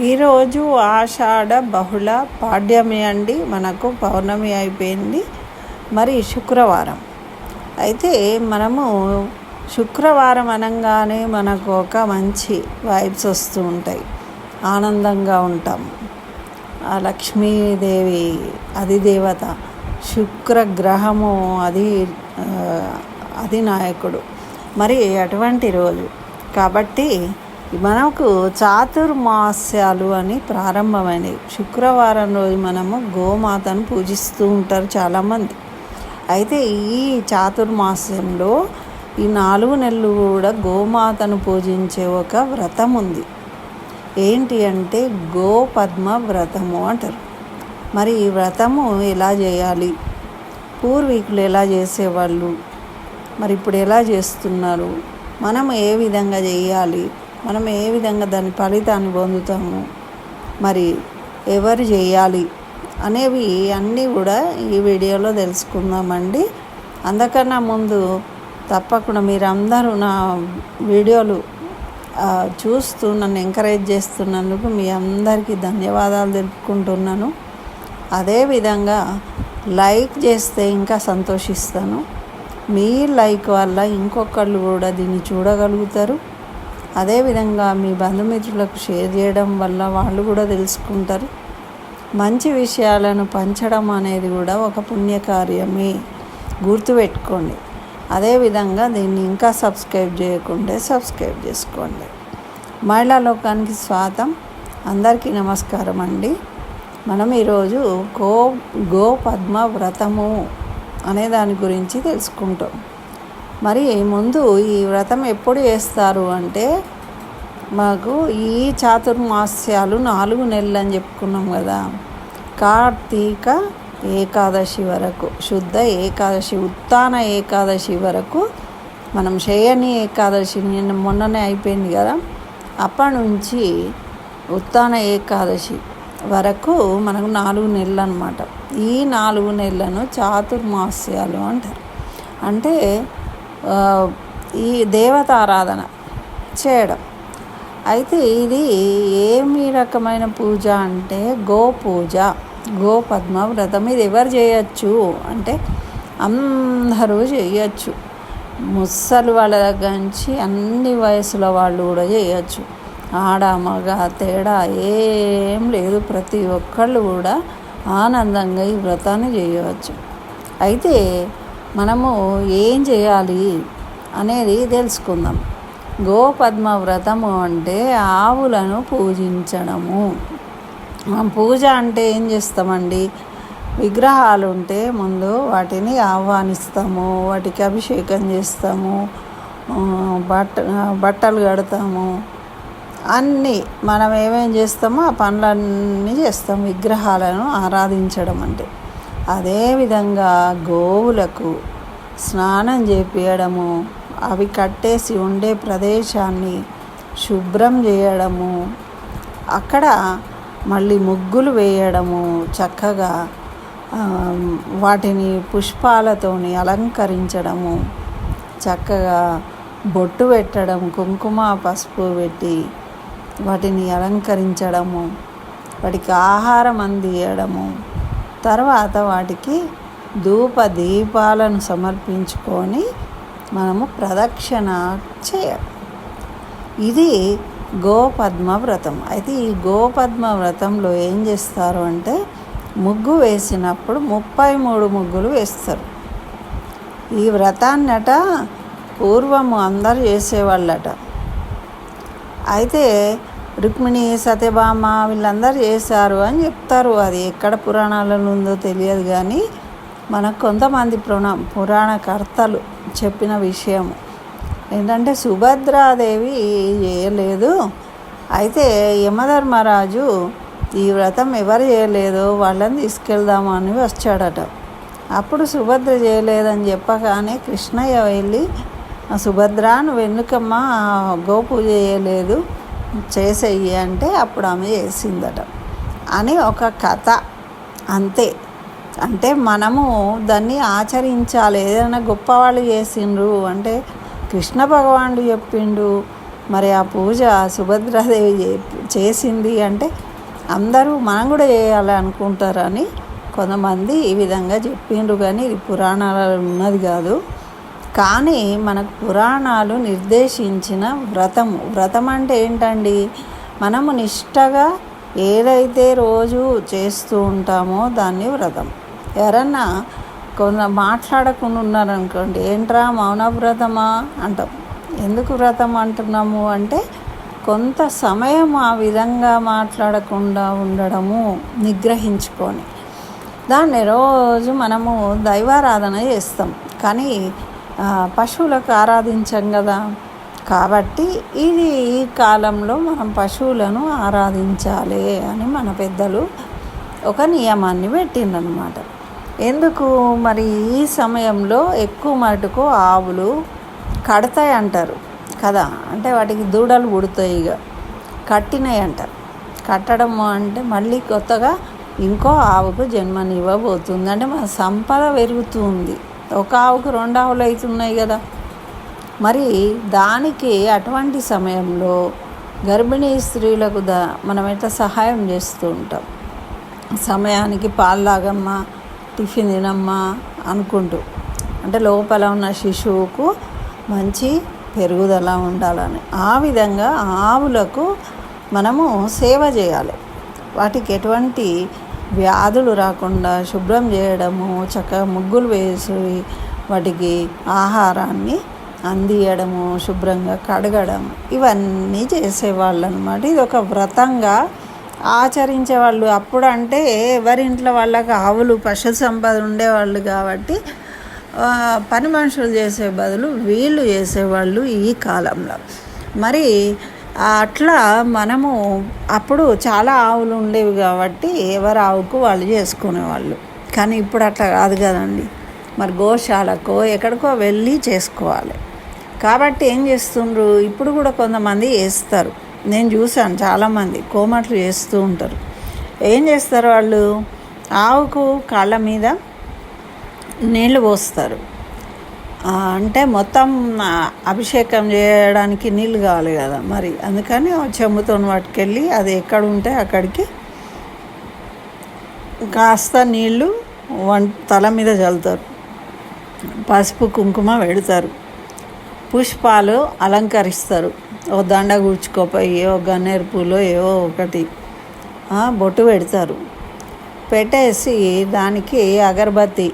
ఈరోజు ఆషాఢ బహుళ పాడ్యమి అండి. మనకు పౌర్ణమి అయిపోయింది. మరి శుక్రవారం. అయితే మనము శుక్రవారం అనగానే మనకు ఒక మంచి వైబ్స్ వస్తూ ఉంటాయి. ఆనందంగా ఉంటాం ఆ లక్ష్మీదేవి అధిదేవత శుక్రగ్రహము అది అది అధినాయకుడు. మరి అటువంటి రోజు. కాబట్టి మనకు చాతుర్మాస్యాలు అని ప్రారంభమైనవి. శుక్రవారం రోజు మనము గోమాతను పూజిస్తూ ఉంటారు చాలామంది. అయితే ఈ చాతుర్మాస్యంలో ఈ నాలుగు నెలలు కూడా గోమాతను పూజించే ఒక వ్రతం ఉంది. ఏంటి అంటే గోపద్మ వ్రతము అంటారు. మరి ఈ వ్రతము ఎలా చేయాలి? పూర్వీకులు ఎలా చేసేవాళ్ళు? మరి ఇప్పుడు ఎలా చేస్తున్నారు? మనం ఏ విధంగా చేయాలి? మనం ఏ విధంగా దాని ఫలితాన్ని పొందుతాము? మరి ఎవరు చేయాలి? అనేవి అన్నీ కూడా ఈ వీడియోలో తెలుసుకుందామండి. అందుకన్నా ముందు తప్పకుండా మీరందరూ నా వీడియోలు చూస్తూ నన్ను ఎంకరేజ్ చేస్తున్నందుకు మీ అందరికీ ధన్యవాదాలు తెలుపుకుంటున్నాను. అదేవిధంగా లైక్ చేస్తే ఇంకా సంతోషిస్తాను. మీ లైక్ వల్ల ఇంకొకళ్ళు కూడా దీన్ని చూడగలుగుతారు. అదేవిధంగా మీ బంధుమిత్రులకు షేర్ చేయడం వల్ల వాళ్ళు కూడా తెలుసుకుంటారు. మంచి విషయాలను పంచడం అనేది కూడా ఒక పుణ్యకార్యమే. గుర్తుపెట్టుకోండి. అదేవిధంగా దీన్ని ఇంకా సబ్స్క్రైబ్ చేయకుంటే సబ్స్క్రైబ్ చేసుకోండి. మహిళా లోకానికి స్వాగతం. అందరికీ నమస్కారం అండి. మనం ఈరోజు గో గో పద్మ వ్రతము అనే దాని గురించి తెలుసుకుంటాం. మరి ముందు ఈ వ్రతం ఎప్పుడు చేస్తారు అంటే మాకు ఈ చాతుర్మాస్యాలు నాలుగు నెలలు అని చెప్పుకున్నాం కదా. కార్తీక ఏకాదశి వరకు శుద్ధ ఏకాదశి ఉత్తాన ఏకాదశి వరకు మనం శయని ఏకాదశి నిన్న మొన్ననే అయిపోయింది కదా. అప్పటి నుంచి ఉత్తాన ఏకాదశి వరకు మనకు నాలుగు నెలలు అనమాట ఈ నాలుగు నెలలను చాతుర్మాస్యాలు అంటారు. అంటే ఈ దేవతారాధన చేయడం. అయితే ఇది ఏమి రకమైన పూజ అంటే గో పూజ గో పద్మ వ్రతం. ఇది ఎవరు చేయొచ్చు అంటే అందరూ చేయొచ్చు. ముసలి వాళ్ళ దగ్గర నుంచి అన్ని వయసుల వాళ్ళు కూడా చేయొచ్చు. ఆడ మగ తేడా ఏం లేదు. ప్రతి ఒక్కళ్ళు కూడా ఆనందంగా ఈ వ్రతాన్ని చేయవచ్చు. అయితే మనము ఏం చేయాలి అనేది తెలుసుకుందాం. గోపద్మ వ్రతము అంటే ఆవులను పూజించడము. మనం పూజ అంటే ఏం చేస్తామండి? విగ్రహాలు ఉంటే ముందు వాటిని ఆహ్వానిస్తాము వాటికి అభిషేకం చేస్తాము బట్ట బట్టలు కడతాము. అన్నీ మనం ఏమేం చేస్తామో ఆ పనులన్నీ చేస్తాం విగ్రహాలను ఆరాధించడం అంటే. అదేవిధంగా గోవులకు స్నానం చేపించడము అవి కట్టేసి ఉండే ప్రదేశాన్ని శుభ్రం చేయడము అక్కడ మళ్ళీ ముగ్గులు వేయడము చక్కగా వాటిని పుష్పాలతోని అలంకరించడము చక్కగా బొట్టు పెట్టడం కుంకుమ పసుపు పెట్టి వాటిని అలంకరించడము వాటికి ఆహారం అందియడము. తర్వాత వాటికి ధూప దీపాలను సమర్పించుకొని మనము ప్రదక్షిణ చేయాలి. ఇది గోపద్మ వ్రతం. అయితే ఈ గోపద్మ వ్రతంలో ఏం చేస్తారు అంటే ముగ్గు వేసినప్పుడు ముప్పై మూడు ముగ్గులు వేస్తారు. ఈ వ్రతాన్నట పూర్వము అందరు చేసేవాళ్ళట. అయితే రుక్మిణి సత్యభామ వీళ్ళందరూ చేశారు అని చెప్తారు. అది ఎక్కడ పురాణాలలో ఉందో తెలియదు కానీ మనకు కొంతమంది పురాణ పురాణకర్తలు చెప్పిన విషయం. ఏంటంటే సుభద్రాదేవి చేయలేదు. అయితే యమధర్మరాజు ఈ వ్రతం ఎవరు చేయలేదో వాళ్ళని తీసుకెళ్దామని వచ్చాడట. అప్పుడు సుభద్ర చేయలేదని చెప్పగానే కృష్ణయ్య వెళ్ళి సుభద్ర నువ్వు ఎందుకమ్మా గోపూజ చేయలేదు. చేసేయి అంటే అప్పుడు ఆమె చేసిందట. అని ఒక కథ. అంతే. అంటే మనము దాన్ని ఆచరించాలి. ఏదైనా గొప్పవాళ్ళు చేసిండ్రు అంటే కృష్ణ భగవానుడు చెప్పిండు. మరి ఆ పూజ సుభద్రాదేవి చే- చేసింది అంటే అందరూ మనం కూడా చేయాలి అనుకుంటారని కొంతమంది ఈ విధంగా చెప్పిండ్రు. కానీ ఇది పురాణాలలో ఉన్నది కాదు. కానీ మనకు పురాణాలు నిర్దేశించిన వ్రతము. వ్రతం అంటే ఏంటండి? మనము నిష్టగా ఏదైతే రోజు చేస్తూ ఉంటామో దాన్ని వ్రతం. ఎవరన్నా కొంత మాట్లాడకుండా ఉన్నారనుకోండి ఏంట్రా మౌన వ్రతమా? అంటాం. ఎందుకు వ్రతం అంటున్నాము? అంటే కొంత సమయం ఆ విధంగా మాట్లాడకుండా ఉండడము నిగ్రహించుకొని. దాన్ని రోజు మనము దైవారాధన చేస్తాం. కానీ పశువులకు ఆరాధించం కదా. కాబట్టి ఇది ఈ కాలంలో మనం పశువులను ఆరాధించాలి అని మన పెద్దలు ఒక నియమాన్ని పెట్టిండనమాట ఎందుకు? మరి ఈ సమయంలో ఎక్కువ మటుకు ఆవులు కడతాయి అంటారు కదా. అంటే వాటికి దూడలు పుడతాయి ఇక కట్టినాయి అంటారు. కట్టడం అంటే మళ్ళీ కొత్తగా ఇంకో ఆవుకు జన్మనివ్వబోతుంది. అంటే మన సంపద పెరుగుతుంది. ఒక ఆవుకు రెండు ఆవులు అవుతున్నాయి కదా. మరి దానికి అటువంటి సమయంలో గర్భిణీ స్త్రీలకు దా మనం ఎట్లా సహాయం చేస్తూ ఉంటాం? సమయానికి పాలు తాగమ్మా టిఫిన్ తినమ్మా అనుకుంటూ. అంటే లోపల ఉన్న శిశువుకు మంచి పెరుగుదల ఉండాలని. ఆ విధంగా ఆవులకు మనము సేవ చేయాలి. వాటికి ఎటువంటి వ్యాధులు రాకుండా శుభ్రం చేయడము చక్కగా ముగ్గులు వేసి వాటికి ఆహారాన్ని అందియడము శుభ్రంగా కడగడం ఇవన్నీ చేసేవాళ్ళు అనమాట ఇది ఒక వ్రతంగా ఆచరించేవాళ్ళు అప్పుడు అంటే ఎవరింట్లో వాళ్ళకి ఆవులు పశు సంపద ఉండేవాళ్ళు కాబట్టి పని మనుషులు చేసే బదులు వీళ్ళు చేసేవాళ్ళు ఈ కాలంలో. మరి అట్లా మనము అప్పుడు చాలా ఆవులు ఉండేవి కాబట్టి ఎవరు ఆవుకు వాళ్ళు చేసుకునేవాళ్ళు. కానీ ఇప్పుడు అట్లా కాదు కదండి. మరి గోశాలకో ఎక్కడికో వెళ్ళి చేసుకోవాలి. కాబట్టి ఏం చేస్తుండ్రు? ఇప్పుడు కూడా కొంతమంది వేస్తారు నేను చూశాను చాలామంది కోమట్లు చేస్తూ ఉంటారు. ఏం చేస్తారు వాళ్ళు? ఆవుకు కాళ్ళ మీద నీళ్ళు పోస్తారు. అంటే మొత్తం అభిషేకం చేయడానికి నీళ్ళు కావాలి కదా మరి. అందుకని ఆ చెంబుతో పట్టుకెళ్ళి అది ఎక్కడ ఉంటే అక్కడికి కాస్త నీళ్ళు వం తల మీద చల్లుతారు. పసుపు కుంకుమ పెడతారు. పుష్పాలు అలంకరిస్తారు. ఓ దండ కూర్చుకోపోయి ఏవో గన్నేరు పూలు ఏవో ఒకటి బొట్టు పెడతారు. పెట్టేసి దానికి అగరబత్తి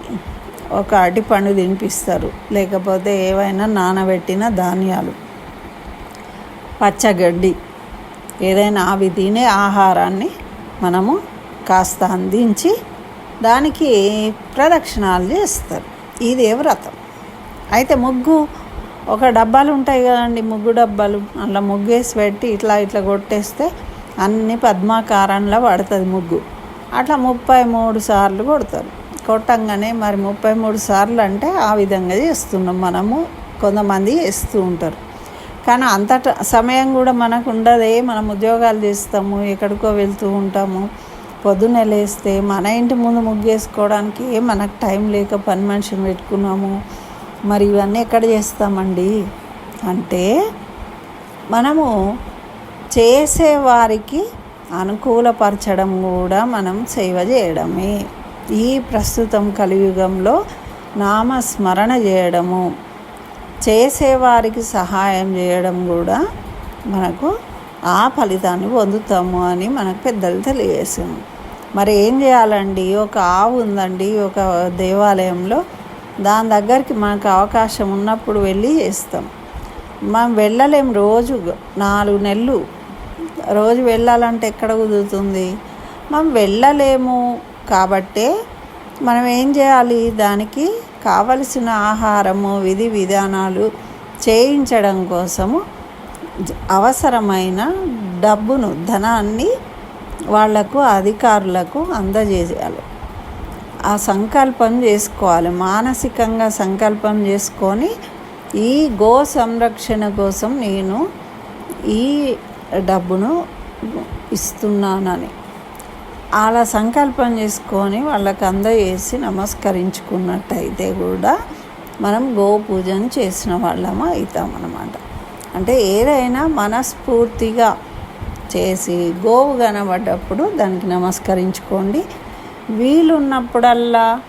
ఒక అరటిపండు తినిపిస్తారు. లేకపోతే ఏవైనా నానబెట్టిన ధాన్యాలు. పచ్చగడ్డి. ఏదైనా అవి తినే ఆహారాన్ని మనము కాస్త అందించి దానికి ప్రదక్షిణాలు చేస్తారు. ఇదే వ్రతం. అయితే ముగ్గు ఒక డబ్బాలు ఉంటాయి కదండి ముగ్గు డబ్బాలు. అలా ముగ్గేసి పెట్టి ఇట్లా ఇట్లా కొట్టేస్తే అన్ని పద్మాకారంలో పడుతుంది ముగ్గు. అట్లా ముప్పై మూడు సార్లు కొడతారు. కొట్టంగానే మరి ముప్పై మూడు సార్లు అంటే ఆ విధంగా చేస్తున్నాం మనము. కొంతమంది చేస్తూ ఉంటారు. కానీ అంత సమయం కూడా మనకు ఉండదే. మనం ఉద్యోగాలు చేస్తాము ఎక్కడికో వెళ్తూ ఉంటాము. పొద్దున్నే లేస్తే మన ఇంటి ముందు ముగ్గేసుకోవడానికి మనకు టైం లేక పని మనిషిని పెట్టుకున్నాము. మరి ఇవన్నీ ఎక్కడ చేస్తామండి? అంటే మనము చేసేవారికి అనుకూలపరచడం కూడా మనం సేవ చేయడమే. ఈ ప్రస్తుతం కలియుగంలో నామస్మరణ చేయడము చేసేవారికి సహాయం చేయడం కూడా మనకు ఆ ఫలితాన్ని పొందుతాము అని మనకు పెద్దలు తెలియజేసాము మరి ఏం చేయాలండి? ఒక ఆవు ఉందండి ఒక దేవాలయంలో. దాని దగ్గరికి మనకు అవకాశం ఉన్నప్పుడు వెళ్ళి చేస్తాం. మనం వెళ్ళలేం రోజు నాలుగు నెలలు. రోజు వెళ్ళాలంటే ఎక్కడ కుదురుతుంది? మనం వెళ్ళలేము. కాబట్టే మనం ఏం చేయాలి? దానికి కావలసిన ఆహారము విధి విధానాలు చేయించడం కోసము అవసరమైన డబ్బును ధనాన్ని వాళ్ళకు అధికారులకు అందజేయాలి. ఆ సంకల్పం చేసుకోవాలి. మానసికంగా సంకల్పం చేసుకొని ఈ గో సంరక్షణ కోసం నేను ఈ డబ్బును ఇస్తున్నానని. అలా సంకల్పం చేసుకొని వాళ్ళకి అందజేసి నమస్కరించుకున్నట్టయితే కూడా మనం గో పూజను చేసిన వాళ్ళము అవుతాం అన్నమాట. అంటే ఏదైనా మనస్ఫూర్తిగా చేసి గోవు కనబడ్డప్పుడు దానికి నమస్కరించుకోండి. వీలున్నప్పుడల్లా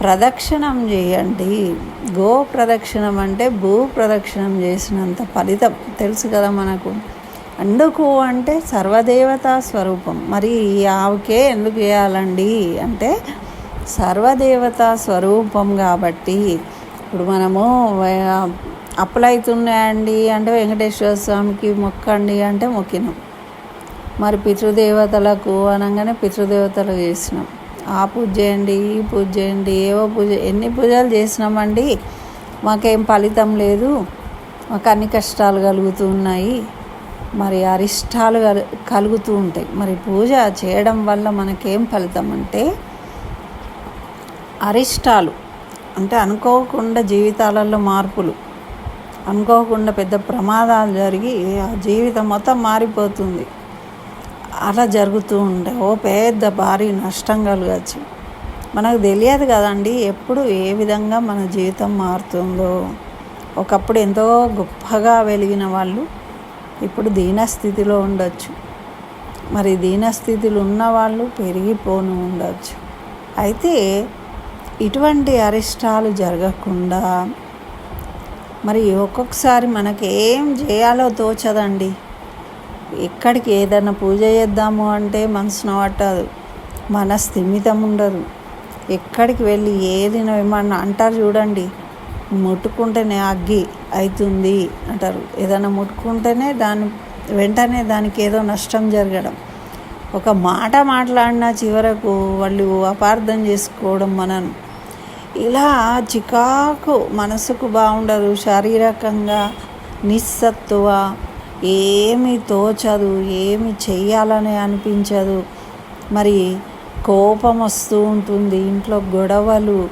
ప్రదక్షిణం చేయండి. గో ప్రదక్షిణం అంటే భూ ప్రదక్షిణం చేసినంత ఫలితం తెలుసు కదా మనకు. ఎందుకు అంటే సర్వదేవతా స్వరూపం. మరి ఈ ఆవుకే ఎందుకు వేయాలండి? అంటే సర్వదేవతా స్వరూపం కాబట్టి ఇప్పుడు మనము అప్పులవుతున్నాయండి అంటే వెంకటేశ్వర స్వామికి మొక్కండి అంటే మొక్కినాం. మరి పితృదేవతలకు అనగానే పితృదేవతలు చేసినాం. ఆ పూజ చేయండి ఈ పూజ చేయండి ఏవో పూజ ఎన్ని పూజలు చేసినామండి? మాకేం ఫలితం లేదు. మాకు అన్ని కష్టాలు కలుగుతున్నాయి మరి అరిష్టాలు కలుగుతూ ఉంటాయి. మరి పూజ చేయడం వల్ల మనకేం ఫలితం అంటే అరిష్టాలు. అంటే అనుకోకుండా జీవితాలలో మార్పులు. అనుకోకుండా పెద్ద ప్రమాదాలు జరిగి ఆ జీవితం మొత్తం మారిపోతుంది. అలా జరుగుతూ ఉంటాయి ఓ పెద్ద భారీ నష్టం కలగచ్చు. మనకు తెలియదు కదండి ఎప్పుడు ఏ విధంగా మన జీవితం మారుతుందో. ఒకప్పుడు ఎంతో గొప్పగా వెలిగిన వాళ్ళు ఇప్పుడు దీనస్థితిలో ఉండొచ్చు. మరి దీనస్థితిలో ఉన్నవాళ్ళు పెరిగిపోను ఉండొచ్చు. అయితే ఇటువంటి అరిష్టాలు జరగకుండా మరి ఒక్కొక్కసారి మనకి ఏం చేయాలో తోచదండి. ఎక్కడికి ఏదైనా పూజ చేద్దాము అంటే మనసును పట్టదు మన స్థిమితం ఉండదు ఎక్కడికి వెళ్ళి ఏది ఏమన్నా అంటారు చూడండి. ముట్టుకుంటేనే అగ్గి అవుతుంది అంటారు. ఏదైనా ముట్టుకుంటేనే దాని వెంటనే దానికి ఏదో నష్టం జరగడం. ఒక మాట మాట్లాడినా చివరకు వాళ్ళు అపార్థం చేసుకోవడం మనను. ఇలా చికాకు మనసుకు బాగుండదు. శారీరకంగా నిస్సత్తువ ఏమి తోచదు ఏమి చెయ్యాలని అనిపించదు. మరి కోపం వస్తూ ఉంటుంది. ఇంట్లో గొడవలు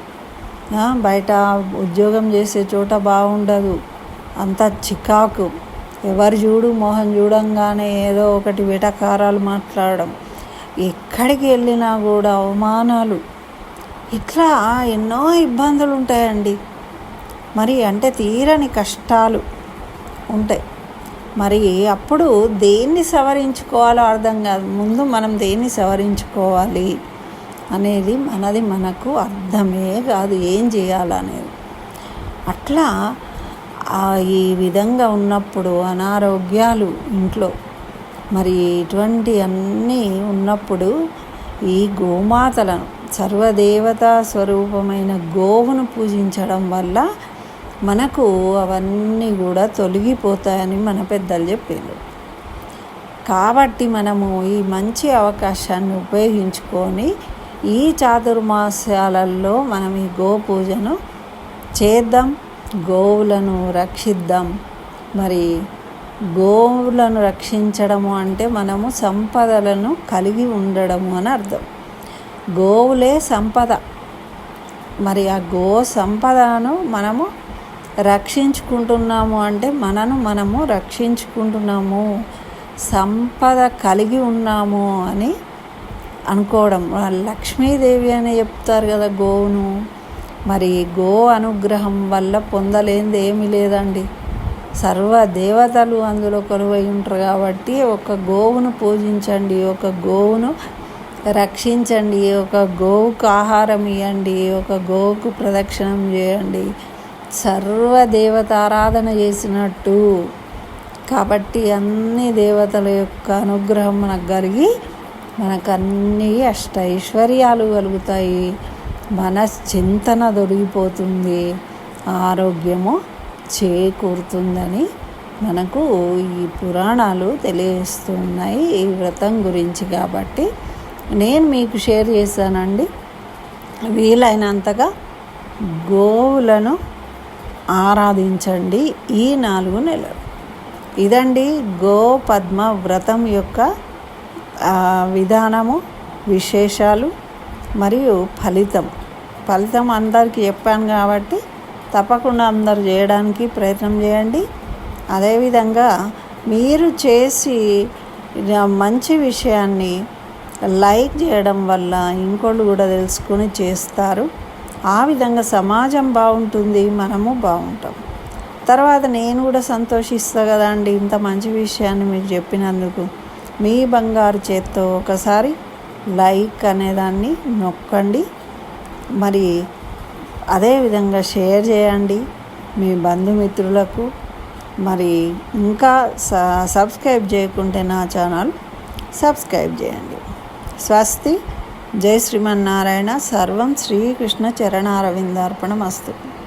బయట ఉద్యోగం చేసే చోట బాగుండదు. అంత చికాకు. ఎవరు చూడు మొహం చూడంగానే ఏదో ఒకటి వేటకారాలు మాట్లాడడం. ఎక్కడికి వెళ్ళినా కూడా అవమానాలు. ఇట్లా ఎన్నో ఇబ్బందులు ఉంటాయండి మరి అంటే తీరని కష్టాలు ఉంటాయి. మరి అప్పుడు దేన్ని సవరించుకోవాలో అర్థం కాదు. ముందు మనం దేన్ని సవరించుకోవాలి? అనేది మనది మనకు అర్థమే కాదు ఏం చేయాలనేది. అట్లా ఈ విధంగా ఉన్నప్పుడు అనారోగ్యాలు ఇంట్లో మరి ఇటువంటి అన్నీ ఉన్నప్పుడు ఈ గోమాతలను సర్వదేవతా స్వరూపమైన గోవును పూజించడం వల్ల మనకు అవన్నీ కూడా తొలగిపోతాయని మన పెద్దలు చెప్పారు కాబట్టి మనము ఈ మంచి అవకాశాన్ని ఉపయోగించుకొని ఈ చాతుర్మాసాలలో మనం ఈ గో పూజను చేద్దాం గోవులను రక్షిద్దాం. మరి గోవులను రక్షించడము అంటే మనము సంపదలను కలిగి ఉండడము అని అర్థం. గోవులే సంపద. మరి ఆ గో సంపదను మనము రక్షించుకుంటున్నాము అంటే మనను మనము రక్షించుకుంటున్నాము. సంపద కలిగి ఉన్నాము అని అనుకోవడం. లక్ష్మీదేవి అని చెప్తారు కదా గోవును. మరి గో అనుగ్రహం వల్ల పొందలేనిది ఏమీ లేదండి. సర్వ దేవతలు అందులో కొలువై ఉంటారు కాబట్టి ఒక గోవును పూజించండి ఒక గోవును రక్షించండి ఒక గోవుకు ఆహారం ఇవ్వండి ఒక గోవుకు ప్రదక్షిణం చేయండి. సర్వ దేవత ఆరాధన చేసినట్టు. కాబట్టి అన్ని దేవతల యొక్క అనుగ్రహం మనకు కలిగి మనకు అన్ని అష్ట ఐశ్వర్యాలు కలుగుతాయి. మనశ్చింతన దొరికిపోతుంది ఆరోగ్యము చేకూరుతుందని మనకు ఈ పురాణాలు తెలియజేస్తున్నాయి ఈ వ్రతం గురించి కాబట్టి. నేను మీకు షేర్ చేశానండి. వీలైనంతగా గోవులను ఆరాధించండి ఈ నాలుగు నెలలు. ఇదండి గో పద్మ వ్రతం యొక్క విధానము విశేషాలు మరియు ఫలితం. ఫలితం అందరికీ చెప్పాను కాబట్టి తప్పకుండా అందరు చేయడానికి ప్రయత్నం చేయండి. అదేవిధంగా మీరు చేసి మంచి విషయాన్ని లైక్ చేయడం వల్ల ఇంకోళ్ళు కూడా తెలుసుకొని చేస్తారు. ఆ విధంగా సమాజం బాగుంటుంది మనము బాగుంటాం. తర్వాత నేను కూడా సంతోషిస్తా కదా అండి ఇంత మంచి విషయాన్ని మీకు చెప్పినందుకు. మీ బంగారు చేత్తో ఒకసారి లైక్ అనేదాన్ని నొక్కండి. మరి అదేవిధంగా షేర్ చేయండి మీ బంధుమిత్రులకు. మరి ఇంకా స- సబ్స్క్రైబ్ చేయకుంటే నా ఛానల్ సబ్స్క్రైబ్ చేయండి. స్వస్తి. జై శ్రీమన్నారాయణ. సర్వం శ్రీకృష్ణ చరణారవిందార్పణమస్తు.